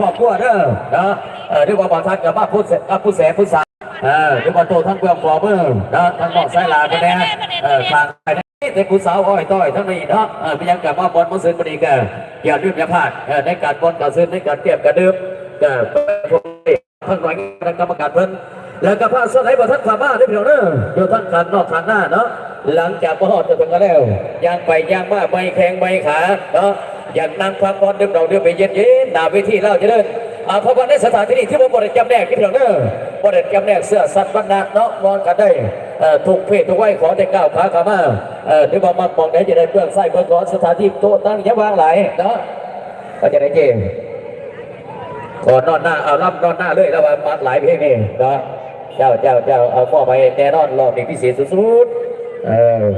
ครอบครัวเด้อนะเออที่ว่าบอลทัดกับบ้าพูดกับผู้แสผู้สาเออที่ว่าโตทั้งเปลือกฟอเบอร์นะทั้งหมอกสายลาไปแน่เออทางไปแน่เด็กผู้สาวอ้อยต้อยทั้งนี้เนาะเออพยังกับว่าบอลมันซื้อพอดีกันอย่าลืมอย่าพลาดเออในการบอลการซื้อในการเก็บกระดื่มเออพวกนี้ทั้งหน่วยงานกรรมการเพิ่นแล้วก็พาสไลด์บอลท่านสามารถได้เพียงเนอะอยู่ทั้งขันนอกขันหน้าเนาะหลังจากพอหอดจะถึงกันแล้วย่างไปย่างมาใบแข้งใบขาเนาะ อยากนั่งพักผ่อนเดิมเราเดิมไปเย็นเย็นๆหนาเวทีเล่าจะเดินอาเพราะว่าในสถานที่นี้ที่ผมบริจำแนกที่เพียงเนอะบริจำแนกเสื้อสัตว์บรรดาเนาะนอนกันได้เอ่อทุกเพศทุกวัยขอได้ก้าวขาขามาเอ่อที่ว่ามามองได้จะได้เพื่อนไส้เพื่อนขอสถานที่โต๊ะตั้งอยัวางหลายเนาะก็จะได้เจงขอนอนหน้าเอารับนอนหน้าเลยแล้วมาหลายเพลงนี่นาะเจ้าเจ้าเจ้าเอาพ่อไปแน่นอนรอบนี้พิเศษสุดๆเออ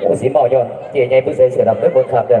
โอ้สีหมอยอนเจียใหญ่ผู้เสียเสื้อดำด้วยบนขับเด้อ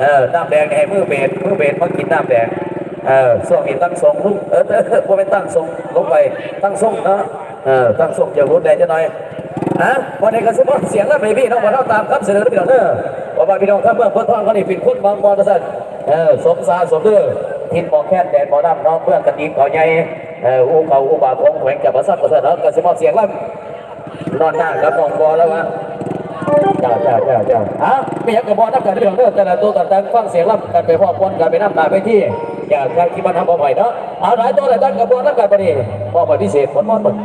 เออเสียแต่มันหน่อยนะก็หลายกว่านี่เฮงกว่านี่อ่าผมก็ใจนะเรื่องพ่อซีไปบ้านจองคเออน้ำแดงให้มือเบสมือเบสมากินน้ำแดงเออส่วงนี้ตั้งทรงลุกเออเออพอไปตั้งทรงลงไปตั้งทรงเนาะเออตั้งทรงจะรุนแรงจะหน่อยฮะวันนี้ก็สมมติเสียงแล้วไปพี่น้องมาเท่าตามครับเสนอพี่น้องเด้อว่าพี่น้องครับเมื่อเพื่อนทองเขานี่ป็นคนบางบอลสั่นเออสมสารสมเด้อทินมองแค่แดดมองน้ำน้องเพื่อนกันดีเขาใหญ่เอออู้เขาอู้บาคงแขวงจับประสัทประสริฐเนาะก็สมมติเสียงแล้วนอนหน้ากับมองบอแล้ววะ เจ้าเจ้าเจ้าเจ้าฮะไม่อยากกระบอกนักการเรื่องเด้อแต่ละตัวต่างฟังเสียงรับกันไปพ่อปนกันไปน้ำตาไปที่อย่างการที่มันทำบ่อยเนาะเอาหลายตัวหลายตัวกระบอกนักการไปนี่พ่อไปพิเศษผลมอดหมดหม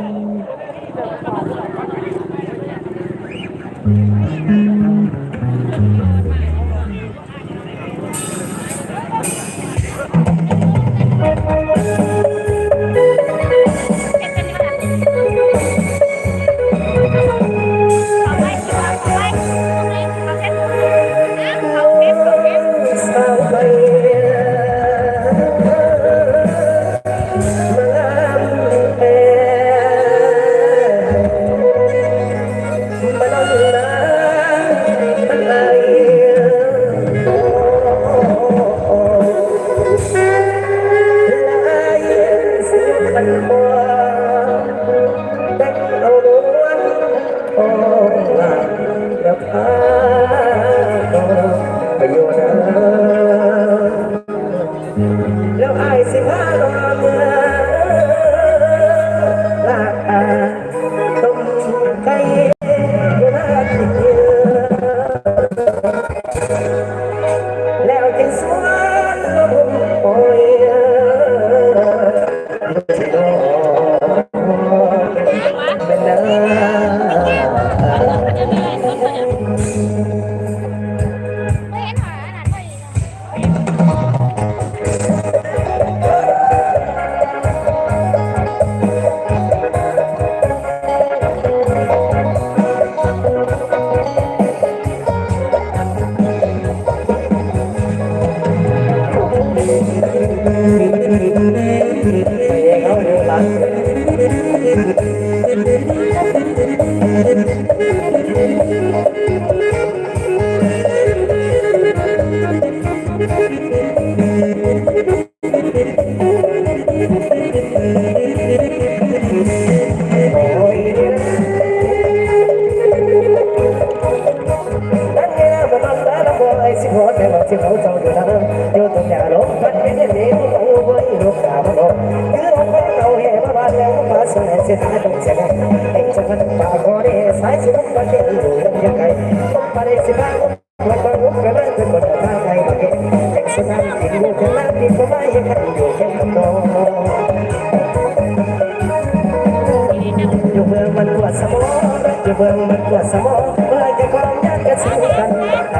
ด แล้ ละบ่ไอ้สิหัวแต่ว่าสิเขาเจ้าอยู่นะอยู่ตรงยาลงมันเป็นอย่างนี้มันโอ้ยลูกสาวมันบอกคือเราแค่เราเห็นมาบ้านแล้วมาสวยเสียตรงเสียไงไอ้จังมันปากคอนี่ส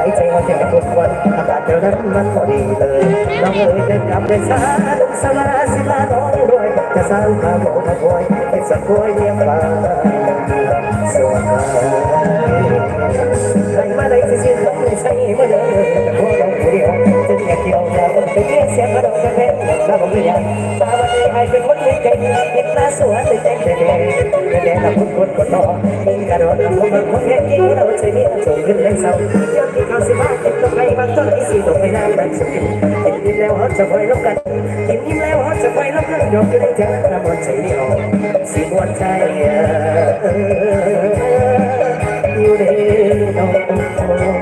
ายสิมันก็เกี่ยวอยู่ยังไงต้องไปสิบ้างมันก็ลุกกันเลยเป็นคนทางไงมาเก็บเด็กสนามติดอยู่ข้างล่างติดก็ไม่ยังกันอยู่แค่ตรงอยู่เมืองมันปวดสมองอยู่เมืองมันปวดสมองเมื่อจะความยากจะสู้กันหายใจว่าจะทุกวันอากาศเดี๋ยวนั้นมันพอดีเลยน้องเอ๋ยได้กลับได้สาลุกสลาสิลาน้องด้วยจะสร้างความโอ้ขโมยเป็นสักควยเยี่ยมบ้าสวัสดีใครมาได้สิสิใช่มาเดินแต่พวกเราผู้เดียวจะแยกเกี่ยวอยากเป็นเพียงเสียงกระด องกระเพงแล้วผมอยากตาวันนี้เป็นคนไม่เก่งเห็นหน้าสวยแต่เจ๊งแต่แดงแต่แดงกับคนคนคนนอยิงกระโดดกับคนคนแก่ยิ่งเราใช้มีส่งขึ้นแรงเศร้ายอมที่เขาสิบ้าเก็บตรงไหนบางต้นไอ้สีตกไปน้ำมันสุดยิ้มแล้วฮอตจะไปลบกันกินยิ้มแล้วฮอตจะไปลบกันยกขึ้นใจน้ำมันใจเดียวสีมวนใจอยู่ในดอก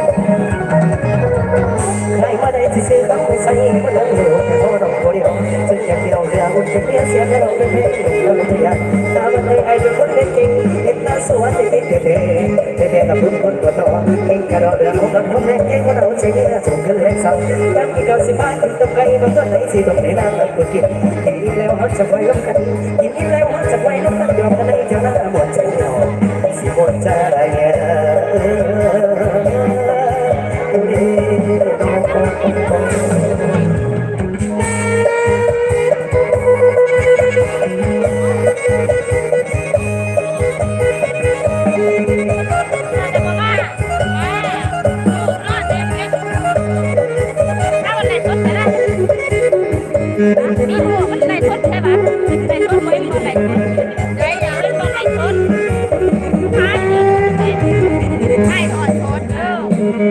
เดียวอุ่นเสียเสียงให้เราเป็นเพลงเราเป็นอยากตามันให้ไอ้เป็นคนเล่นจริงเห็นตาสวยติดติดเท่เท่เท่กับพุ่งคนตัวโตเองกระโดดเรือของเราคนเล่นเก่งว่าเราใช้เงินส่งขึ้นเล็กสักยังมีเก้าสิบบาทตรงไกลบางต้นไหนสีตรงไหนน้ำมันกุกินกินนี้แล้วเขาจะไปล้มกันกินนี้แล้วเขาจะไปล้มกันยอมกันในเจ้าหน้าหมดใจเดียวสิหมดใจ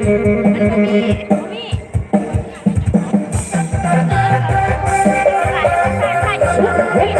อมั